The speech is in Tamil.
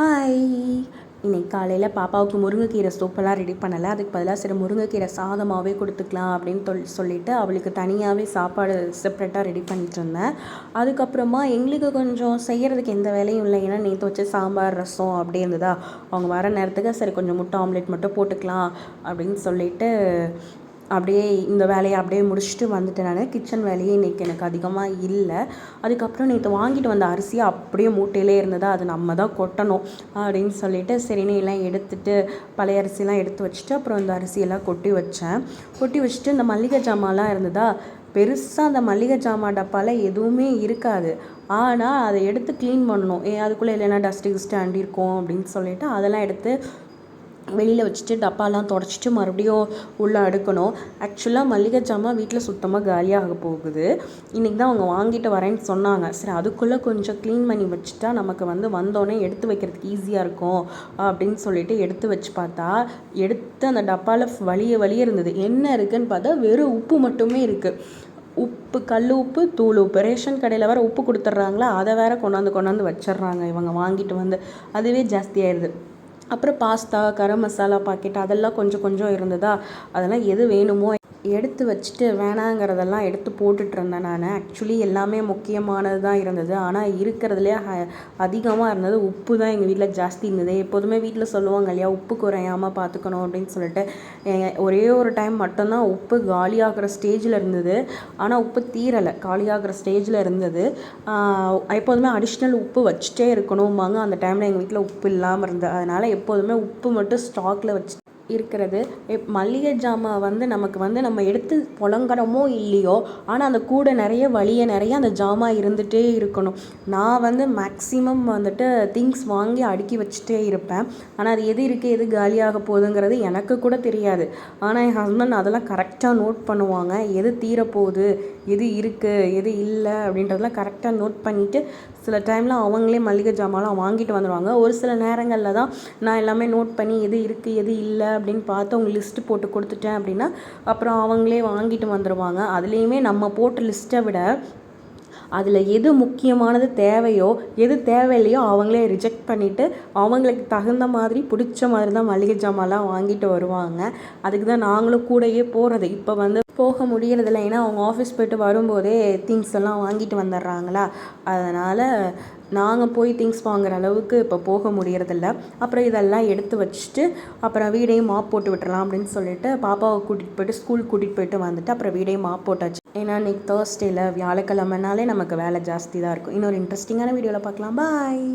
ஹாய் இன்னைக்கு காலையில் பாப்பாவுக்கு முருங்கைக்கீரை சூப்பெல்லாம் ரெடி பண்ணலை. அதுக்கு பதிலாக சரி முருங்கைக்கீரை சாதமாகவே கொடுத்துக்கலாம் அப்படின்னு சொல் சொல்லிவிட்டு அவளுக்கு தனியாகவே சாப்பாடு செப்ரேட்டாக ரெடி பண்ணிட்டு இருந்தேன். அதுக்கப்புறமா எங்களுக்கு கொஞ்சம் செய்கிறதுக்கு எந்த வேலையும் இல்லை. ஏன்னா நேற்று வச்ச சாம்பார் ரசம் அப்படி இருந்ததா? அவங்க வர நேரத்துக்கு சரி கொஞ்சம் முட்டை ஆம்லேட் மட்டும் போட்டுக்கலாம் அப்படின்னு சொல்லிட்டு அப்படியே இந்த வேலையை அப்படியே முடிச்சுட்டு வந்துட்டேன் நான். கிச்சன் வேலையே இன்றைக்கி எனக்கு அதிகமாக இல்லை. அதுக்கப்புறம் நேற்று வாங்கிட்டு வந்த அரிசியை அப்படியே மூட்டையிலே இருந்ததா அது நம்ம தான் கொட்டணும் அப்படின்னு சொல்லிட்டு சரின்னு எல்லாம் எடுத்துட்டு பழைய அரிசிலாம் எடுத்து வச்சுட்டு அப்புறம் இந்த அரிசியெல்லாம் கொட்டி வச்சேன். கொட்டி வச்சுட்டு இந்த மல்லிகை ஜாமான்லாம் இருந்ததா? பெருசாக அந்த மல்லிகை ஜாமான் டப்பாவில் எதுவுமே இருக்காது. ஆனால் அதை எடுத்து க்ளீன் பண்ணணும். ஏன் அதுக்குள்ளே இல்லைன்னா டஸ்ட்டு கிஸ்ட்டு அண்டிருக்கும் அப்படின்னு சொல்லிட்டு அதெல்லாம் எடுத்து வெளியில் வச்சுட்டு டப்பாலாம் தொடச்சிட்டு மறுபடியும் உள்ளே அடுக்கணும். ஆக்சுவலாக மளிகை ஜாமான் வீட்டில் சுத்தமாக காலியாக போகுது. இன்றைக்கி தான் அவங்க வாங்கிட்டு வரேன்னு சொன்னாங்க. சரி அதுக்குள்ளே கொஞ்சம் க்ளீன் பண்ணி வச்சுட்டா நமக்கு வந்து வந்தோடனே எடுத்து வைக்கிறதுக்கு ஈஸியாக இருக்கும் அப்படின்னு சொல்லிட்டு எடுத்து வச்சு பார்த்தா எடுத்து அந்த டப்பாவில் வழிய வழியே இருந்தது. என்ன இருக்குதுன்னு பார்த்தா வெறும் உப்பு மட்டுமே இருக்குது உப்பு கல் உப்பு தூள் உப்பு. ரேஷன் கடையில் வேறு உப்பு கொடுத்துட்றாங்களா? அதை வேறு கொண்டாந்து கொண்டாந்து வச்சிடுறாங்க இவங்க வாங்கிட்டு வந்து. அதுவே ஜாஸ்தியாயிடுது அப்புறம் பாஸ்தா கரம் மசாலா பாக்கெட் அதெல்லாம் கொஞ்சம் கொஞ்சம் இருந்ததா? அதெல்லாம் எது வேணுமோ எடுத்து வச்சுட்டு வேணாங்கிறதெல்லாம் எடுத்து போட்டுட்ருந்தேன் நான். ஆக்சுவலி எல்லாமே முக்கியமானது தான் இருந்தது. ஆனால் இருக்கிறதுலே ஹ அதிகமாக இருந்தது உப்பு தான் எங்கள் வீட்டில் ஜாஸ்தி இருந்தது. எப்போதுமே வீட்டில் சொல்லுவாங்க இல்லையா உப்பு குறையாமல் பார்த்துக்கணும் அப்படின்னு சொல்லிட்டு. ஒரே ஒரு டைம் மட்டும்தான் உப்பு காலியாகிற ஸ்டேஜில் இருந்தது. ஆனால் உப்பு தீரலை காலியாகிற ஸ்டேஜில் இருந்தது. எப்போதுமே அடிஷ்னல் உப்பு வச்சுட்டே இருக்கணும்பாங்க. அந்த டைமில் எங்கள் வீட்டில் உப்பு இல்லாமல் இருந்தது. அதனால் எப்போதுமே உப்பு மட்டும் ஸ்டாக்கில் வச்சு இருக்கிறது. மளிகை ஜாமான் வந்து நமக்கு வந்து நம்ம எடுத்து புலங்குறோமோ இல்லையோ ஆனால் அந்த கூட நிறைய வழிய நிறைய அந்த ஜாமான் இருந்துகிட்டே இருக்கணும். நான் வந்து மேக்ஸிமம் வந்துட்டு திங்ஸ் வாங்கி அடுக்கி வச்சுட்டே இருப்பேன். ஆனால் அது எது இருக்குது எது காலியாக போகுதுங்கிறது எனக்கு கூட தெரியாது. ஆனால் என் ஹஸ்பண்ட் அதெல்லாம் கரெக்டாக நோட் பண்ணுவாங்க. எது தீரப்போகுது எது இருக்குது எது இல்லை அப்படின்றதெல்லாம் கரெக்டாக நோட் பண்ணிவிட்டு சில டைமில் அவங்களே மளிகை ஜாமான்லாம் வாங்கிட்டு வந்துடுவாங்க ஒரு சில நேரங்களில் தான் நான் எல்லாமே நோட் பண்ணி எது இருக்குது எது இல்லை அப்படின்னு பார்த்து அவங்க லிஸ்ட்டு போட்டு கொடுத்துட்டேன் அப்படின்னா அப்புறம் அவங்களே வாங்கிட்டு வந்துடுவாங்க அதுலேயுமே நம்ம போட்ட லிஸ்ட்டை விட அதில் எது முக்கியமானது தேவையோ எது தேவையில்லையோ அவங்களே ரிஜெக்ட் பண்ணிவிட்டு அவங்களுக்கு தகுந்த மாதிரி பிடிச்ச மாதிரி தான் மளிகை ஜாமான்லாம் வாங்கிட்டு வருவாங்க. அதுக்கு தான் நாங்களும் கூடயே போகிறது இப்போ வந்து போக முடியறதில்ல. ஏன்னா அவங்க ஆஃபீஸ் போய்ட்டு வரும்போதே திங்ஸ் எல்லாம் வாங்கிட்டு வந்துடுறாங்களா? அதனால் நாங்கள் போய் திங்ஸ் வாங்குற அளவுக்கு இப்போ போக முடியறதில்ல. அப்புறம் இதெல்லாம் எடுத்து வச்சுட்டு அப்புறம் வீடையும் மாப் போட்டு விட்டுறலாம் அப்படின்னு சொல்லிட்டு பாப்பாவை கூட்டிகிட்டு போயிட்டு ஸ்கூல் கூட்டிகிட்டு போயிட்டு வந்துட்டு அப்புறம் வீடையும் மாப் போட்டாச்சு. ஏன்னா இன்னைக்கு தேர்ஸ்டேயில் வியாழக்கிழமைனாலே நமக்கு வேலை ஜாஸ்தி தான் இருக்கும். இன்னொரு இன்ட்ரெஸ்டிங்கான வீடியோவில் பார்க்கலாம். பாய்